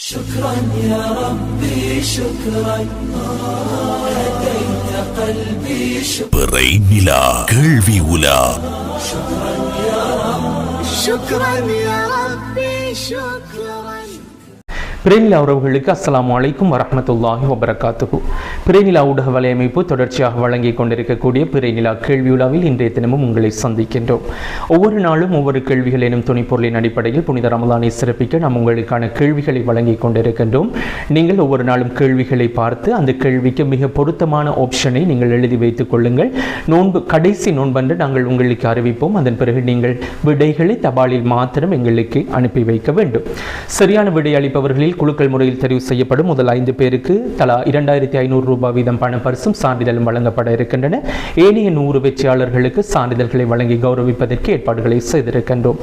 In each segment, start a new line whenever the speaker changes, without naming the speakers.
شكرا يا ربي شكرا هديت قلبي شكرا
பிறை நிலா கேள்வி உலா
شكرا يا ربي شكرا
பிரேமிலா உறவுகளுக்கு அஸ்லாம் அலைக்கும் வரமத்துல்லாஹி வபரகாத்துகு பிரேமிலா ஊடக வலையமைப்பு தொடர்ச்சியாக வழங்கிக் கொண்டிருக்கக்கூடிய பிரேமிலா கேள்வியுலாவில் இன்றைய தினமும் உங்களை சந்திக்கின்றோம். ஒவ்வொரு நாளும் ஒவ்வொரு கேள்விகள் எனும் துணைப்பொருளின் அடிப்படையில் புனித ரமலானை சிறப்பிக்க நாம் உங்களுக்கான கேள்விகளை வழங்கிக் கொண்டிருக்கின்றோம். நீங்கள் ஒவ்வொரு நாளும் கேள்விகளை பார்த்து அந்த கேள்விக்கு மிக பொருத்தமான ஆப்ஷனை நீங்கள் எழுதி வைத்துக் கொள்ளுங்கள். நோன்பு கடைசி நோன்பன்று நாங்கள் உங்களுக்கு அறிவிப்போம். அதன் பிறகு நீங்கள் விடைகளை தபாலில் மாத்திரம் எங்களுக்கு அனுப்பி வைக்க வேண்டும். சரியான விடை அளிப்பவர்களில் குலுக்கல் முறையில் தெரிவு செய்யப்படும். முதல் ஐந்து பேருக்கு தலா இரண்டாயிரத்தி ஐநூறு ரூபாய் வீதம் பண பரிசும் சான்றிதழும் வழங்கப்பட இருக்கின்றன. ஏனைய நூறு வெற்றியாளர்களுக்கு சான்றிதழ்களை வழங்கி கௌரவிப்பதற்கு ஏற்பாடுகளை செய்திருக்கின்றோம்.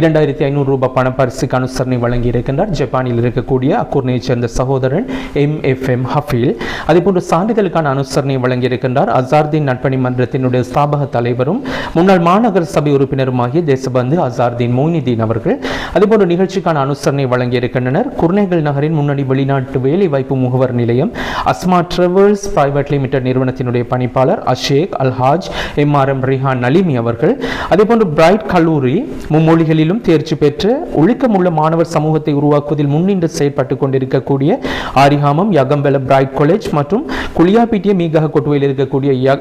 இரண்டாயிரத்தி ஐநூறு ரூபாய் பண பரிசுக்கு அனுசரணை வழங்கியிருக்கின்றார் ஜப்பானில் இருக்கக்கூடிய அக்கூர்னையைச் சேர்ந்த சகோதரன் எம் எஃப் எம் ஹஃபீல். அதேபோன்று சான்றிதழுக்கான அனுசரணை வழங்கியிருக்கின்றார் அசார்தீன் நட்பணி மன்றத்தினுடைய ஸ்தாபக தலைவரும் முன்னாள் மாநகர சபை உறுப்பினருமாகிய தேசபந்து அசார்தீன் மொய்னிதீன் அவர்கள். அதேபோன்று நிகழ்ச்சிக்கான அனுசரணை வழங்கியிருக்கின்றனர் குர்நேக குர்நேகல் நகரின் முன்னணி வெளிநாட்டு வேலைவாய்ப்பு முகவர் நிலையம் அஸ்மா டிராவல்ஸ் பிரைவேட் லிமிடெட் நிறுவனத்தினுடைய பணிப்பாளர் அஷேக் Alhaj M R M Rihan Naleemi அவர்கள். அதேபோன்று பிரைட் கல்லூரி மும்மொழிகளிலும் தேர்ச்சி பெற்று ஒழுக்கமுள்ள மாணவர் சமூகத்தை உருவாக்குவதில் முன்னின்று செயற்பட்டு கொண்டிருக்கக்கூடிய ஆரிஹாமம் யகம்பெல பிரைட் காலேஜ் மற்றும் குளியாப்பிட்டிய மீகக கொட்டுவையில் இருக்கக்கூடிய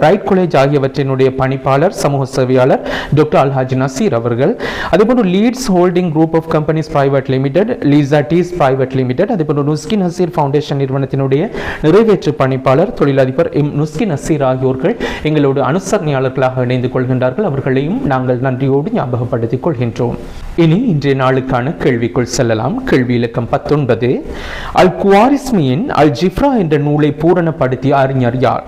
பிரைட் காலேஜ் ஆகியவற்றினுடைய பணிப்பாளர் சமூக சேவையாளர் டாக்டர் அல்ஹாஜ் நசீர் அவர்கள். அதேபோன்று Leeds holding group of companies private limited Lisa டீஸ் பிரைவேட் லிமிடெட் அதேபோன்று நுஸ்கின் நசீர் ஃபவுண்டேஷன் நிறுவனத்தினுடைய நிறைவேற்று பணிப்பாளர் தொழிலதிபர் எம் நுஸ்கின் நசீர் ஆகியோர்கள் எங்களோடு அனுசரணையாளர்களாக இணைந்து கொள்கின்றார்கள். அவர்களையும் நாங்கள் நன்றியோடு ஞாபகப்படுத்திக் கொள்கின்றோம். இனி இன்றைய நாளுக்கான கேள்விக்குள் செல்லலாம். கேள்வி இலக்கம் பத்தொன்பது. அல் குவாரிஸ்மியின் அல் ஜிஃப்ரா என்ற நூலை பூரணப்படுத்திய அறிஞர் யார்?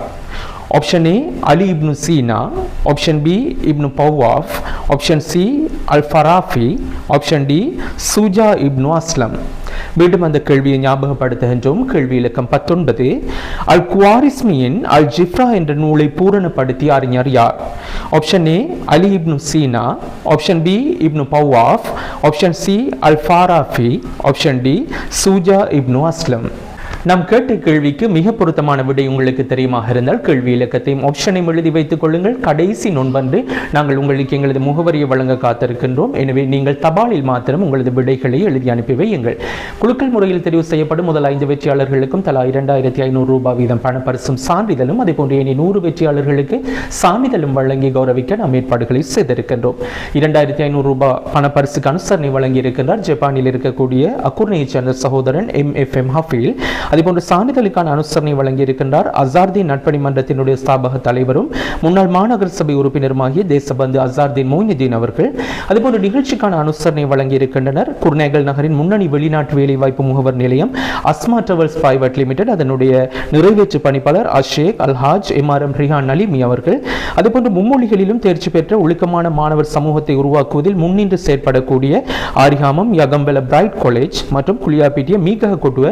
Option A Ali Ibn Sina. Option B Ibn பவாஃப். Option C Al Farabi. Option D Shuja Ibn Aslam. மீண்டும் அந்த கேள்வியை ஞாபகப்படுத்துகின்றோம். கேள்வி இலக்கம் பத்தொன்பது. அல் குவாரிஸ்மியின் அல் ஜிஃப்ரா என்ற நூலை பூரணப்படுத்தி அறிஞர் யார்? Option A Ali Ibn Sina. Option B Ibn பவாஃப் option C Al Farabi option D Shuja Ibn Aslam. நாம் கேட்ட கேள்விக்கு மிக பொருத்தமான விடை உங்களுக்கு தெரியுமாக இருந்தால் கேள்வி இலக்கத்தையும் ஆப்ஷனையும் எழுதி வைத்துக் கொள்ளுங்கள். கடைசி நொன்பன்று நாங்கள் உங்களுக்கு எங்களது முகவரியை வழங்க காத்திருக்கின்றோம். எனவே நீங்கள் தபாலில் மாத்திரம் உங்களது விடைகளை எழுதி அனுப்பி வையுங்கள். குழுக்கள் முறையில் தெரிவு செய்யப்படும் முதல் ஐந்து வெற்றியாளர்களுக்கும் தலா இரண்டாயிரத்தி ஐநூறு ரூபாய் வீதம் பணப்பரிசும் சான்றிதழும் அதே போன்று இனி நூறு வெற்றியாளர்களுக்கு சான்றிதழும் வழங்கி கௌரவிக்க நாம் ஏற்பாடுகளை செய்திருக்கின்றோம். இரண்டாயிரத்தி ஐநூறு ரூபாய் பணப்பரிசுக்கு அனுசரணை வழங்கி இருக்கின்றார் ஜப்பானில் இருக்கக்கூடிய அக்குர்னையைச் சேர்ந்த சகோதரன் எம் எஃப் எம் ஹஃபீல் அதேபோன்று சான்றிதழுக்கான அனுசரணை வழங்கி இருக்கின்றார் அசார்தீன் நட்பணி மன்றத்தினுடைய ஸ்தாபக தலைவரும் முன்னாள் மாநகர சபை உறுப்பினருமாகிய தேசபந்து அசார்தீன் மொய்னுதீன் அவர்கள். அதேபோன்று நிகழ்ச்சிக்கான அனுசரணை வழங்கி இருக்கின்றனர் குர்நேகல் நகரின் முன்னணி வெளிநாட்டு வேலைவாய்ப்பு முகவர் நிலையம் அஸ்மா டிராவல்ஸ் பிரைவேட் லிமிடெட் அதனுடைய நிறைவேற்று பணிப்பாளர் அஷேக் Alhaj M R M Rihan Alimi அவர்கள். அதுபோன்று மும்மொழிகளிலும் தேர்ச்சி பெற்ற ஒழுக்கமான மாணவர் சமூகத்தை உருவாக்குவதில் முன்னின்று செயற்படக்கூடிய ஆரிகாமம் யகம்பல பிரைட் காலேஜ் மற்றும் Kuliyapitiya Meegaha Kotuwa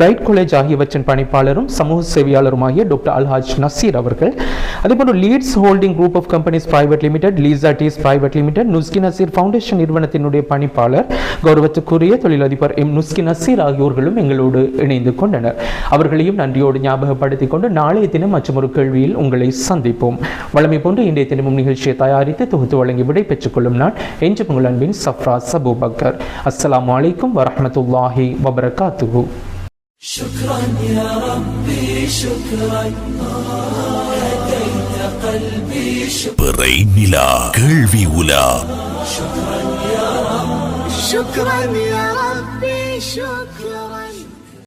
Bright college college ஆகியவற்றின் பணிப்பாளரும் சமூக சேவையாளருமாகிய டாக்டர் அல்ஹாஜ் நசீர் அவர்கள். அதேபோன்று Leeds holding group of companies private limited Lisa tease private limited Nuski Naseer foundation நிறுவனத்தினுடைய பணிப்பாளர் கௌரவத்துக்குரிய தொழிலதிபர் எம் நுஸ்கி நசீர் ஆகியோர்களும் எங்களோடு இணைந்து கொண்டனர். அவர்களையும் நன்றியோடு ஞாபகப்படுத்திக் கொண்டு நாளைய தினம் மற்றும் ஒரு கேள்வியில் உங்களை சந்திப்போம். வளமை போன்று இன்றைய தினமும் நிகழ்ச்சியை தயாரித்து தொகுத்து வழங்கி விடை பெற்றுக் கொள்ளும் நான் என்று உங்கள் அன்பின் சஃப்ரா சபூபக்கர். அஸ்லாம் அலைக்கும் வரமத்துல்லாஹி வபரகாத்துஹு.
شكرا يا ربي شكرا هديت قلبي شكرا
பிறை நிலா கேள்வி உலா
شكرا يا ربي شكرا